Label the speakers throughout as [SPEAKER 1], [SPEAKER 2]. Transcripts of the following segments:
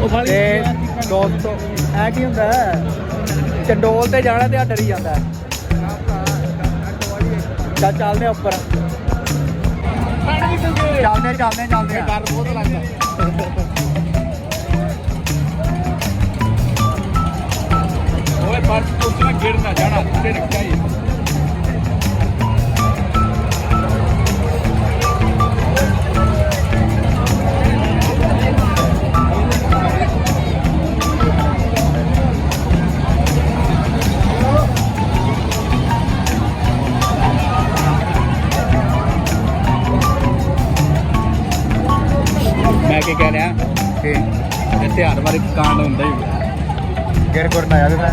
[SPEAKER 1] ਤੇ ਦੋਸਤੋ ਇਹ ਕੀ ਹੁੰਦਾ ਹੈ? ਚੰਡੋਲ ਤੇ ਜਾਣਾ ਤੇ ਆ ਡਰੀ ਜਾਂਦਾ ਹੈ। ਚੱਲ ਚੱਲਦੇ ਉੱਪਰ ਚੱਲਦੇ ਚੱਲਦੇ ਚੱਲਦੇ
[SPEAKER 2] ਡਰ ਬਹੁਤ ਲੱਗਦਾ ਓਏ ਪਰ ਕੁਛ ਨਾ ਗਿਰ ਨਾ ਜਾਣਾ ਤੇ ਰੱਖਿਆ ਹੀ ਮੈਂ ਕੀ ਕਹਿ ਰਿਹਾ
[SPEAKER 1] ਕਿ
[SPEAKER 2] ਇਤਿਹਾਸ ਬਾਰੇ ਕਾਂਡ ਹੁੰਦਾ ਹੀ
[SPEAKER 1] ਗਿਰ ਗੁਰ ਨਾ? ਆਵੇ ਮੈਂ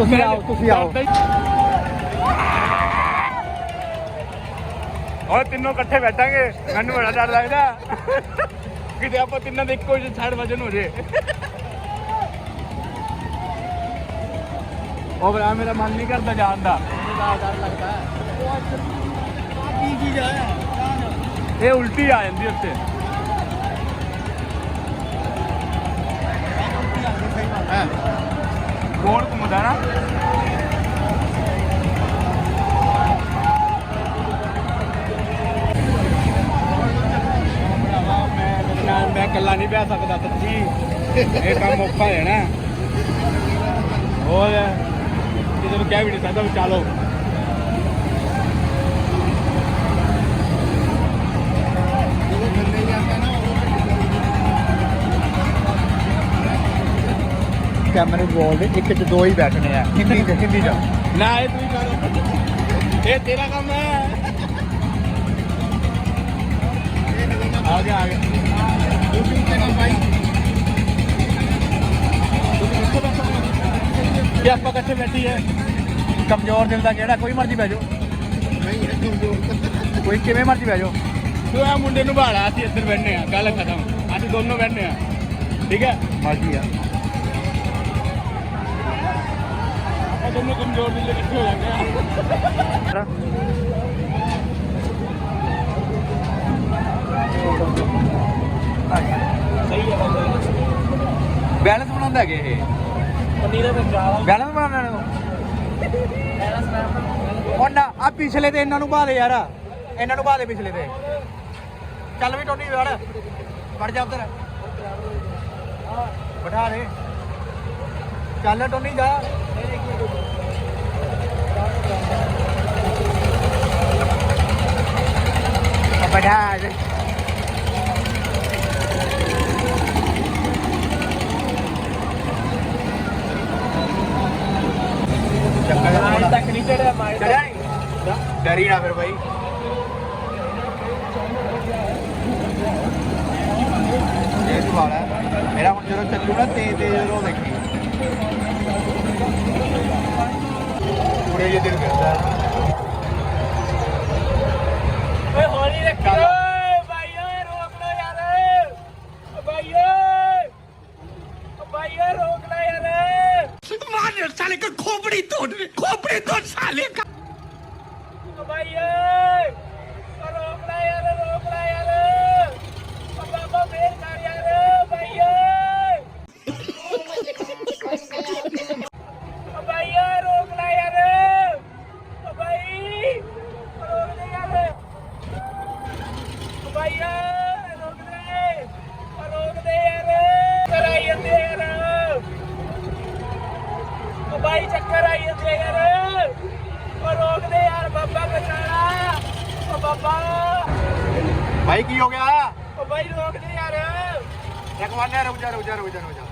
[SPEAKER 1] ਤੁਸੀਂ ਆਓ ਤੁਸੀਂ ਆਓ।
[SPEAKER 2] ਓਏ ਤਿੰਨੋਂ ਇਕੱਠੇ ਬੈਠਾਂਗੇ। ਮੈਨੂੰ ਬੜਾ ਡਰ ਲੱਗਦਾ। ਕਿਤੇ ਆਪਾਂ ਤਿੰਨਾਂ ਦੇ ਇੱਕੋ ਜਿਹੇ ਛੜ ਵਜਨ ਹੋ ਜੇ। ਉਹ ਬਰਾ ਮੇਰਾ ਮਨ ਨਹੀਂ ਕਰਦਾ ਜਾਣ ਦਾ।
[SPEAKER 1] ਡਰ ਲੱਗਦਾ
[SPEAKER 2] ਕੀ ਚੀਜ਼ ਆ ਇਹ ਉਲਟੀ ਆ ਜਾਂਦੀ ਉੱਤੇ ਗੋਲ ਘੁੰਮਦਾ ਨਾ। ਮੈਂ ਮੈਂ ਇਕੱਲਾ ਨਹੀਂ ਬਹਿ ਸਕਦਾ ਸੱਚੀ। ਇਹ ਕੰਮ ਔਖਾ ਹੈ ਨਾ ਹੋਰ ਕਿਸੇ ਨੂੰ ਕਹਿ ਵੀ ਨਹੀਂ ਸਕਦਾ ਵੀ ਚਲੋ
[SPEAKER 1] ਕੈਮਰੇ ਬੋਲਦੇ ਇੱਕ ਚ ਦੋ ਹੀ ਬੈਠਣੇ ਆ। ਹਿੰਦੀ ਚ ਹਿੰਦੀ ਚ।
[SPEAKER 2] ਨਾ ਇਹ ਤੂੰ ਹੀ ਕਰ। ਇਹ ਤੇਰਾ ਕੰਮ ਹੈ। ਆ ਗਿਆ ਆ ਗਿਆ। ਆਪਾਂ ਇਕੱਠੇ ਬੈਠੀ ਹੈ।
[SPEAKER 1] ਕਮਜ਼ੋਰ ਦਿਲ ਦਾ ਕਿਹੜਾ? ਕੋਈ ਮਰਜ਼ੀ ਬਹਿ ਜਾਓ। ਕੋਈ ਕਿਵੇਂ ਮਰਜ਼ੀ ਬਹਿ ਜਾਓ।
[SPEAKER 2] ਤੂੰ ਆ ਮੁੰਡੇ ਨੂੰ ਭਾਲਾ ਅਸੀਂ ਇੱਧਰ ਬੈਠਨੇ ਆ ਗੱਲ ਖਤਮ। ਅਸੀਂ ਦੋਨੋਂ ਬੈਠਨੇ ਆ ਠੀਕ ਹੈ?
[SPEAKER 1] ਮਰਜ਼ੀ ਆ।
[SPEAKER 2] ਆਪਾਂ ਦੋਨੋਂ ਕਮਜ਼ੋਰ ਦਿਲ ਦੇ ਇਕੱਠੇ ਹੋ ਜਾਂਦੇ ਆ ਸਹੀ ਹੈ
[SPEAKER 1] ਬੈਲੈਂਸ ਬਣਾਉਂਦਾ ਹੈਗੇ ਇਹ।
[SPEAKER 2] ਪਨੀਰ ਵਿੱਚ ਜ਼ਿਆਦਾ
[SPEAKER 1] ਬੈਲੈਂਸ ਬਣਾਉਣਾ ਨੂੰ ਉਹਨਾਂ ਆ ਪਿਛਲੇ ਤੇ ਇਹਨਾਂ ਨੂੰ ਪਾ ਦੇ ਯਾਰ। ਇਹਨਾਂ ਨੂੰ ਪਾ ਦੇ ਪਿਛਲੇ ਤੇ। ਚੱਲ ਵੀ ਟੋਨੀ ਵੜ। ਵੜ ਜਾ ਉਧਰ। ਬਿਠਾ ਦੇ। ਚੱਲ ਟੋਨੀ ਜਾ। ਆ ਡਰੀ ਨਾ ਫਿਰ ਬਾਈ। ਇਹ ਸਵਾਲ ਮੇਰਾ ਹੁਣ ਜਦੋਂ ਚੱਲੂ ਨਾ, ਤੇ ਤੇ ਜਦੋਂ ਦੇਖੀ। ਪੂਰੇ ਜੇ ਦਿਨ ਕਰਦਾ
[SPEAKER 2] ਓਏ ਹੌਲੀ ਰੱਖੋ ਓਏ ਭਾਈ ਓਏ ਰੋਕ ਲੋ ਯਾਰ ਓ ਭਾਈ ਓਏ ਯਾਰ ਰੋਕ ਲੈ ਸਾਲੇ ਕੋ ਖੋਪੜੀ ਤੋੜ ਖੋਪੜੀ ਤੋੜ ਸਾਲੇ ਕਾ। ਭਾਈ
[SPEAKER 3] ਬਾਈ ਚੱਕਰ ਆਈ ਜਾਂਦੇ ਯਾਰ ਓ ਰੋਕ ਦੇ ਯਾਰ ਬਾਬਾ ਬਚਾਣਾ ਓ ਬਾਬਾ।
[SPEAKER 1] ਭਾਈ ਕੀ ਹੋ ਗਿਆ?
[SPEAKER 3] ਓ ਬਾਈ ਰੋਕ ਦੇ ਯਾਰ।
[SPEAKER 1] ਇੱਕ ਵਾਰ ਰੁਕ ਜਾ ਰੁਕ ਜਾ ਰੁਕ ਜਾ ਰੁਕ ਜਾ।